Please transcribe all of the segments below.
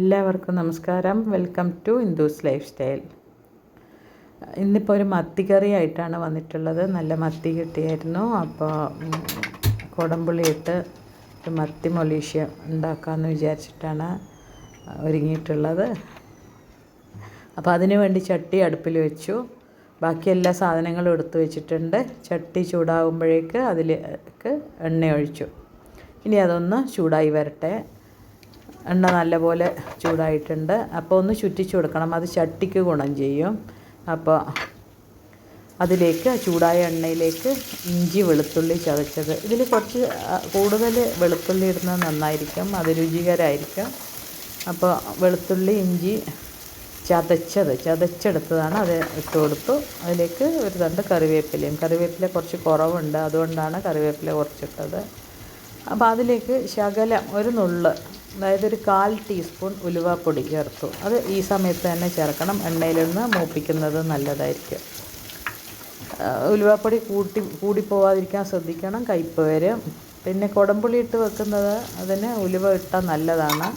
എല്ലാവർക്കും നമസ്കാരം. Welcome to Hindus lifestyle ഇന്നിപ്പോൾ ഒരു മത്തി കറി ആയിട്ടാണ് വന്നിട്ടുള്ളത്. നല്ല മത്തി കിട്ടിയായിരുന്നു. അപ്പോൾ കുടംപുളി ഇട്ട് ഒരു മത്തി മൊളീഷ്യ ഉണ്ടാക്കാമെന്ന് വിചാരിച്ചിട്ടാണ് ഒരുങ്ങിയിട്ടുള്ളത്. അപ്പോൾ അതിനു വേണ്ടി ചട്ടി അടുപ്പിൽ വെച്ചു. ബാക്കി എല്ലാ സാധനങ്ങളും എടുത്തു വെച്ചിട്ടുണ്ട്. ചട്ടി ചൂടാകുമ്പോഴേക്ക് അതിലേക്ക് എണ്ണ ഒഴിച്ചു. ഇനി അതൊന്ന് ചൂടായി വരട്ടെ. എണ്ണ നല്ലപോലെ ചൂടായിട്ടുണ്ട്. അപ്പോൾ ഒന്ന് ചുറ്റിച്ചു കൊടുക്കണം. അത് ചട്ടിക്ക് ഗുണം ചെയ്യും. അപ്പോൾ അതിലേക്ക് ചൂടായ എണ്ണയിലേക്ക് ഇഞ്ചി വെളുത്തുള്ളി ചതച്ചത്. ഇതിൽ കുറച്ച് കൂടുതൽ വെളുത്തുള്ളി ഇടുന്നത് നന്നായിരിക്കും. അത് രുചികരമായിരിക്കും. അപ്പോൾ വെളുത്തുള്ളി ഇഞ്ചി ചതച്ചത് ചതച്ചെടുത്തതാണ്. അത് ഇട്ട് കൊടുത്തു. അതിലേക്ക് ഒരു രണ്ട് കറിവേപ്പിലയും. കറിവേപ്പില കുറച്ച് കുറവുണ്ട്. അതുകൊണ്ടാണ് കറിവേപ്പില കുറച്ചിട്ടത്. അപ്പോൾ അതിലേക്ക് ശകലം ഒരു നുള്ള് അതായത് ഒരു കാൽ ടീസ്പൂൺ ഉലുവാപ്പൊടി ചേർത്തു. അത് ഈ സമയത്ത് തന്നെ ചേർക്കണം. എണ്ണയിലൊന്ന് മൂപ്പിക്കുന്നത് നല്ലതായിരിക്കും. ഉലുവാപ്പൊടി കൂട്ടി കൂടിപ്പോവാതിരിക്കാൻ ശ്രദ്ധിക്കണം. കയ്പ്പ് വരും പിന്നെ കുടംപുളി ഇട്ട് വെക്കുന്നത് അതിന് ഉലുവ ഇട്ടാൽ നല്ലതാണ്.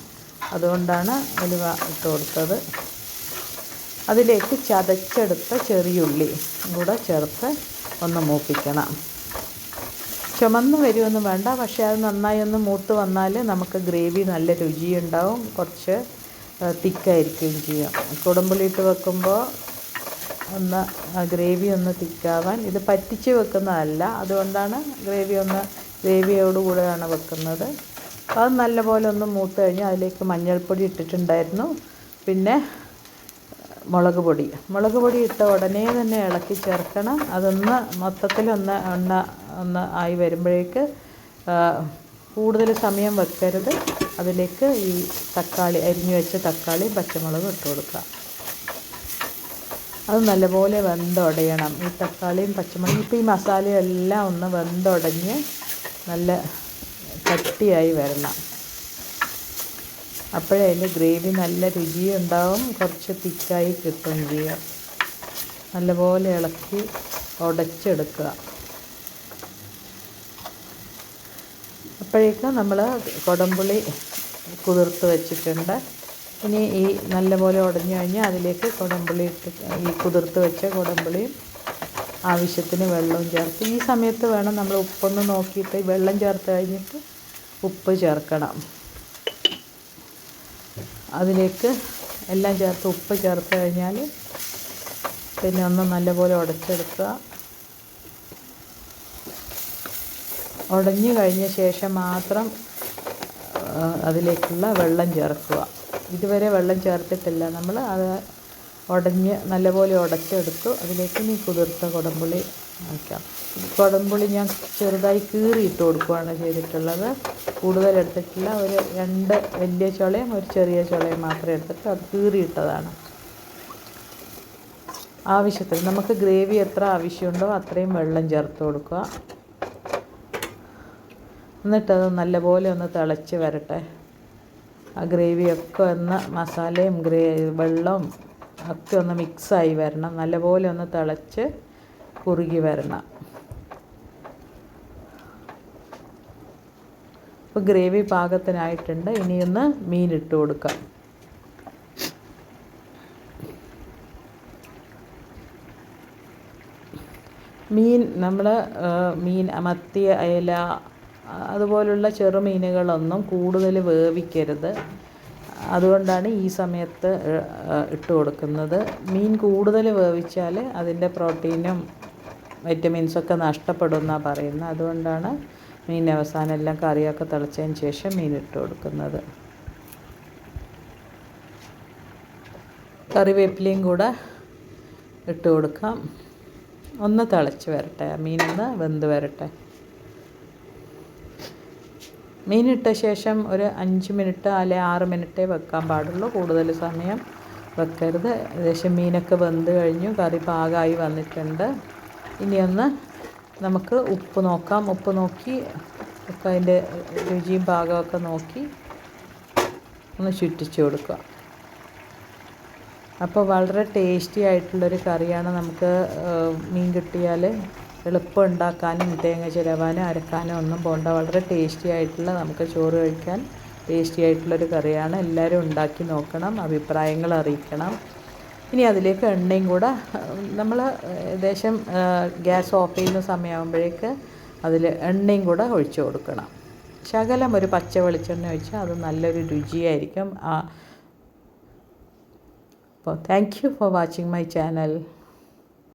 അതുകൊണ്ടാണ് ഉലുവ ഇട്ട് കൊടുത്തത്. അതിലേക്ക് ചതച്ചെടുത്ത ചെറിയുള്ളി കൂടെ ചേർത്ത് ഒന്ന് മൂപ്പിക്കണം. ചുമന്ന് വരുമൊന്നും വേണ്ട. പക്ഷേ അത് നന്നായി ഒന്ന് മൂത്ത് വന്നാൽ നമുക്ക് ഗ്രേവി നല്ല രുചിയുണ്ടാവും. കുറച്ച് തിക്കായിരിക്കുകയും ചെയ്യും. കുടമ്പുളിയിട്ട് വെക്കുമ്പോൾ ഒന്ന് ഗ്രേവി ഒന്ന് തിക്കാവാൻ. ഇത് പറ്റിച്ച് വെക്കുന്നതല്ല. അതുകൊണ്ടാണ് ഗ്രേവി ഒന്ന് ഗ്രേവിയോടുകൂടെയാണ് വെക്കുന്നത്. അത് നല്ലപോലെ ഒന്ന് മൂത്ത് കഴിഞ്ഞാൽ അതിലേക്ക് മഞ്ഞൾപ്പൊടി ഇട്ടിട്ടുണ്ടായിരുന്നു. പിന്നെ മുളക് പൊടി. മുളക് പൊടി ഇട്ട ഉടനെ തന്നെ ഇളക്കി ചേർക്കണം. അതൊന്ന് മൊത്തത്തിലൊന്ന് എണ്ണ ഒന്ന് ആയി വരുമ്പോഴേക്ക് കൂടുതൽ സമയം വെക്കരുത്. അതിലേക്ക് ഈ തക്കാളി അരിഞ്ഞു വെച്ച തക്കാളി പച്ചമുളകും ഇട്ട് കൊടുക്കുക. അത് നല്ലപോലെ വെന്തുടയണം. ഈ തക്കാളിയും പച്ചമുളകും ഇപ്പോൾ ഈ മസാലയും എല്ലാം ഒന്ന് വെന്തുടഞ്ഞ് നല്ല കട്ടിയായി വരണം. അപ്പോഴേ അതിന്റെ ഗ്രേവി നല്ല രുചിയുണ്ടാവും. കുറച്ച് തിക്കായി കിട്ടുകയും ചെയ്യും. നല്ലപോലെ ഇളക്കി ഉടച്ചെടുക്കുക. അപ്പോഴേക്കും നമ്മൾ കൊടംപുളി കുതിർത്ത് വെച്ചിട്ടുണ്ട്. ഇനി ഈ നല്ലപോലെ ഉടഞ്ഞു കഴിഞ്ഞാൽ അതിലേക്ക് കൊടംപുളി ഇട്ട് ഈ കുതിർത്ത് വെച്ച കൊടംപുളിയും ആവശ്യത്തിന് വെള്ളവും ചേർത്ത്. ഈ സമയത്ത് വേണം നമ്മൾ ഉപ്പൊന്ന് നോക്കിയിട്ട് വെള്ളം ചേർത്ത് കഴിഞ്ഞിട്ട് ഉപ്പ് ചേർക്കണം. അതിലേക്ക് എല്ലാം ചേർത്ത് ഉപ്പ് ചേർത്ത് കഴിഞ്ഞാൽ പിന്നെ ഒന്ന് നല്ലപോലെ ഉടച്ചെടുക്കുക. ഉടഞ്ഞു കഴിഞ്ഞ ശേഷം മാത്രം അതിലേക്കുള്ള വെള്ളം ചേർക്കുക. ഇതുവരെ വെള്ളം ചേർത്തിട്ടില്ല. നമ്മൾ അത് ഉടഞ്ഞ് നല്ലപോലെ ഉടച്ചെടുത്തു. അതിലേക്ക് നീ കുതിർത്ത കുടംപുളി വയ്ക്കാം. കുടംപുളി ഞാൻ ചെറുതായി കീറിയിട്ട് കൊടുക്കുകയാണ് ചെയ്തിട്ടുള്ളത്. കൂടുതൽ എടുത്തിട്ടില്ല. ഒരു രണ്ട് വലിയ ചുളയും ഒരു ചെറിയ ചുളയും മാത്രമേ എടുത്തിട്ട് അത് കീറിയിട്ടതാണ്. ആവശ്യത്തിന് നമുക്ക് ഗ്രേവി എത്ര ആവശ്യമുണ്ടോ അത്രയും വെള്ളം ചേർത്ത് കൊടുക്കുക. എന്നിട്ടത് നല്ലപോലെ ഒന്ന് തിളച്ച് വരട്ടെ. ആ ഗ്രേവിയൊക്കെ ഒന്ന് മസാലയും ഗ്രേ വെള്ളവും ഒക്കെ ഒന്ന് മിക്സായി വരണം. നല്ലപോലെ ഒന്ന് തിളച്ച് കുറുകി വരണം. ഇപ്പോൾ ഗ്രേവി പാകത്തിനായിട്ടുണ്ട്. ഇനിയൊന്ന് മീനിട്ട് കൊടുക്കാം. മീൻ നമ്മൾ മീൻ മത്തി അയല അതുപോലുള്ള ചെറുമീനുകളൊന്നും കൂടുതൽ വേവിക്കരുത്. അതുകൊണ്ടാണ് ഈ സമയത്ത് ഇട്ട് കൊടുക്കുന്നത്. മീൻ കൂടുതൽ വേവിച്ചാൽ അതിന്റെ പ്രോട്ടീനും വൈറ്റമിൻസൊക്കെ നഷ്ടപ്പെടുമെന്നാണ് പറയുന്നത്. അതുകൊണ്ടാണ് മീൻ അവസാനം എല്ലാം കറിയൊക്കെ തിളച്ചതിന് ശേഷം മീൻ ഇട്ട് കൊടുക്കുന്നത്. കറിവേപ്പിലയും കൂടെ ഇട്ട് കൊടുക്കാം. ഒന്ന് തിളച്ച് വരട്ടെ. മീനൊന്ന് വെന്ത് വരട്ടെ. മീനിട്ട ശേഷം ഒരു അഞ്ച് മിനിറ്റ് അല്ലെ ആറ് മിനിറ്റേ വെക്കാൻ പാടുള്ളൂ. കൂടുതൽ സമയം വെക്കരുത്. ഏകദേശം മീനൊക്കെ വെന്ത് കഴിഞ്ഞു. കറി പാകമായി വന്നിട്ടുണ്ട്. ഇനിയൊന്ന് നമുക്ക് ഉപ്പ് നോക്കാം. ഉപ്പ് നോക്കി ഒക്കെ അതിന്റെ രുചിയും പാകമൊക്കെ നോക്കി ഒന്ന് ചുറ്റിച്ച് കൊടുക്കുക. അപ്പോൾ വളരെ ടേസ്റ്റി ആയിട്ടുള്ളൊരു കറിയാണ് നമുക്ക് മീൻ കിട്ടിയാൽ. എളുപ്പം ഉണ്ടാക്കാനും തേങ്ങ ചിരവാനും അരക്കാനും ഒന്നും പോകണ്ട വളരെ ടേസ്റ്റി ആയിട്ടുള്ള നമുക്ക് ചോറ് കഴിക്കാൻ ടേസ്റ്റി ആയിട്ടുള്ളൊരു കറിയാണ്. എല്ലാവരും ഉണ്ടാക്കി നോക്കണം അഭിപ്രായങ്ങൾ അറിയിക്കണം. ഇനി അതിലേക്ക് എണ്ണയും കൂടെ നമ്മൾ ഏകദേശം ഗ്യാസ് ഓഫ് ചെയ്യുന്ന സമയമാകുമ്പോഴേക്ക് അതിൽ എണ്ണയും കൂടെ ഒഴിച്ചു കൊടുക്കണം. ശകലം ഒരു പച്ച വെളിച്ചെണ്ണ ഒഴിച്ചാൽ അത് നല്ലൊരു രുചിയായിരിക്കും. ആ അപ്പോൾ thank you for watching my channel